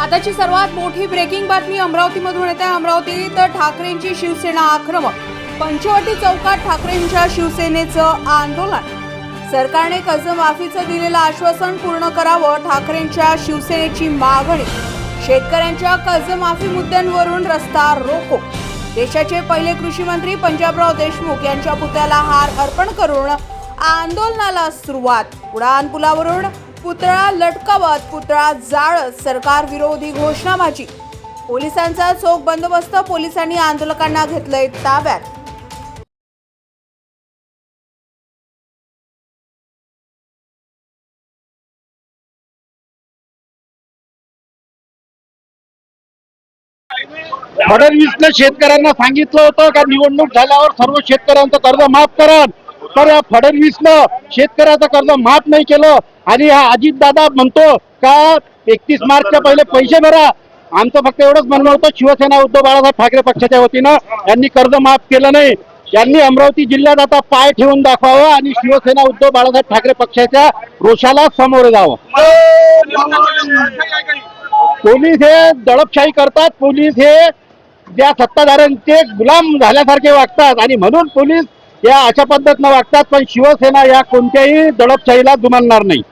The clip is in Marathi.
आताची सर्वात मोठी ब्रेकिंग बातमी अमरावतीमधून येते. अमरावतीत ठाकरेंची शिवसेना आक्रमक. पंचवटी चौकात ठाकरेंच्या शिवसेनेचं आंदोलन. सरकारने कर्जमाफीचं दिलेलं आश्वासन पूर्ण करावं ठाकरेंच्या शिवसेनेची मागणी. शेतकऱ्यांच्या कर्जमाफी मुद्द्यांवरून रस्ता रोको. देशाचे पहिले कृषी मंत्री पंजाबराव देशमुख यांच्या पुतळ्याला हार अर्पण करून आंदोलनाला सुरुवात. उडान पुलावरून पुतळा लटकावत पुतळा जाळत सरकार विरोधी घोषणाबाजी. पोलिसांचा चोख बंदोबस्त पोलिसांनी आंदोलकांना घेतलंय ताब्यात. फडणवीसनं शेतकऱ्यांना सांगितलं होतं का निवडणूक झाल्यावर सर्व शेतकऱ्यांचं कर्ज माफ करा. तर फडणवीसनं शेतकऱ्याचं कर्ज माफ नाही केलं. आणि हा अजितदादा म्हणतो का एकतीस मार्चच्या पहिले पैसे भरा. आमचं फक्त एवढंच म्हणणं होतं शिवसेना उद्धव बाळासाहेब ठाकरे पक्षाच्या वतीनं यांनी कर्ज माफ केलं नाही. यांनी अमरावती जिल्ह्यात आता पाय ठेवून दाखवावं आणि शिवसेना उद्धव बाळासाहेब ठाकरे पक्षाच्या रोषाला सामोरे जावं. पोलीस हे दडपशाही करतात पोलीस हे ज्या सत्ताधाऱ्यांचे गुलाम झाल्यासारखे वागतात. आणि म्हणून पोलीस या अशा पद्धतीनं वागतात पण शिवसेना या कोणत्याही दडपशाहीला जुमानणार नाही.